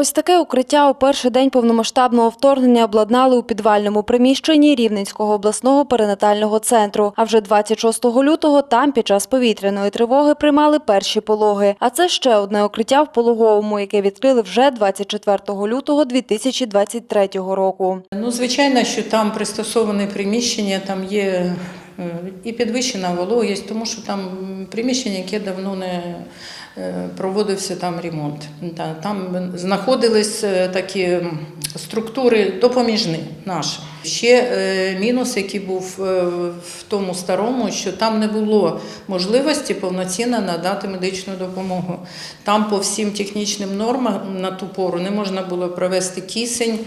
Ось таке укриття у перший день повномасштабного вторгнення обладнали у підвальному приміщенні Рівненського обласного перинатального центру. А вже 26 лютого там під час повітряної тривоги приймали перші пологи. А це ще одне укриття в пологовому, яке відкрили вже 24 лютого 2023 року. Ну, звичайно, що там пристосоване приміщення, там є і підвищена вологість, тому що там приміщення, яке давно не е, проводився там ремонт. Там знаходились е, такі структури допоміжні наші. Ще е, мінус, який був е, в тому старому, що там не було можливості повноцінно надати медичну допомогу. Там по всім технічним нормам на ту пору не можна було провести кисень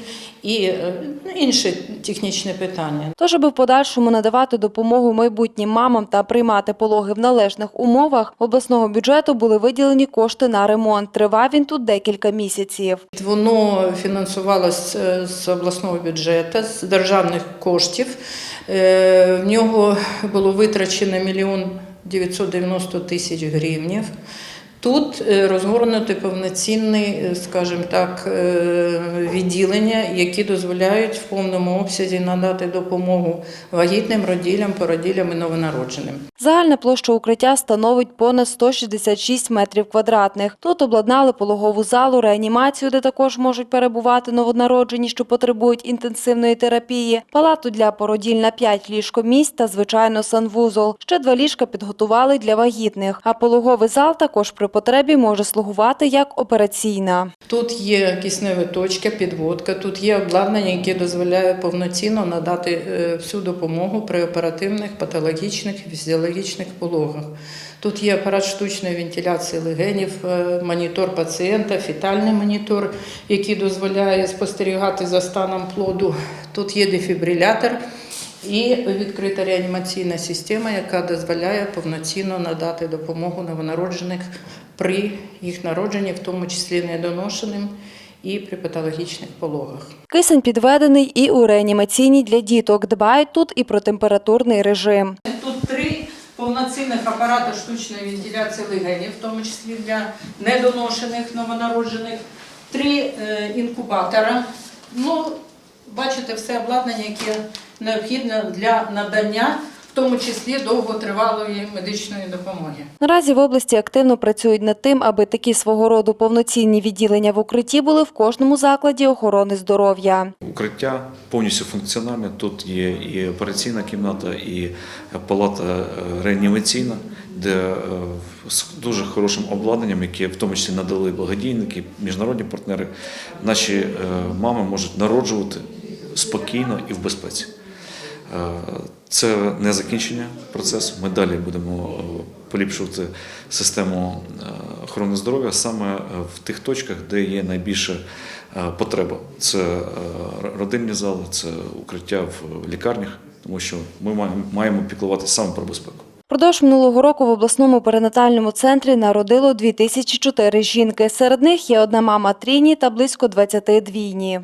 і е, ну, інші технічні питання. Тож, аби в подальшому надавати допомогу майбутнім мамам та приймати пологи в належних умовах, обласного бюджету були виділені кошти на ремонт. Тривав він тут декілька місяців. Воно фінансувалось з обласного бюджету, з державних коштів. Е, В нього було витрачено мільйон 990 тисяч гривнів. Тут е, розгорнуто повноцінне, е, скажімо так, е, відділення, які дозволяють в повному обсязі надати допомогу вагітним роділям, породілям і новонародженим. Загальна площа укриття становить понад 166 метрів квадратних. Тут обладнали пологову залу, реанімацію, де також можуть перебувати новонароджені, що потребують інтенсивної терапії, палату для породіль на 5 ліжкомісць та, звичайно, санвузол. Ще два ліжка підготували для вагітних, а пологовий зал також при потребі може слугувати як операційна. Тут є киснева точка, підводка, тут є обладнання, яке дозволяє повноцінно надати е, всю допомогу при оперативних, патологічних, фізіологічних пологах. Тут є апарат штучної вентиляції легенів, е, монітор пацієнта, фітальний монітор, який дозволяє спостерігати за станом плоду. Тут є дефібрилятор і відкрита реанімаційна система, яка дозволяє повноцінно надати допомогу новонароджених при їх народженні, в тому числі недоношеним і при патологічних пологах. Кисень підведений і у реанімаційній для діток. Дбають тут і про температурний режим. Тут три повноцінних апарати штучної вентиляції легенів, в тому числі для недоношених новонароджених, три е, інкубатора. Ну, бачите, все обладнання, яке необхідне для надання, в тому числі довготривалої медичної допомоги. Наразі в області активно працюють над тим, аби такі свого роду повноцінні відділення в укритті були в кожному закладі охорони здоров'я. Укриття повністю функціональне. Тут є і операційна кімната, і палата е, реанімаційна, де е, з дуже хорошим обладнанням, яке в тому числі надали благодійники, міжнародні партнери, наші е, мами можуть народжувати спокійно і в безпеці. Е, Це не закінчення процесу. Ми далі будемо е, поліпшувати систему е, охорони здоров'я саме в тих точках, де є найбільша потреба. Це родинні зали, це укриття в лікарнях, тому що ми маємо- піклуватися саме про безпеку. Продовж минулого року в обласному перинатальному центрі народило 2004 жінки. Серед них є одна мама трійні та близько 20 двійні.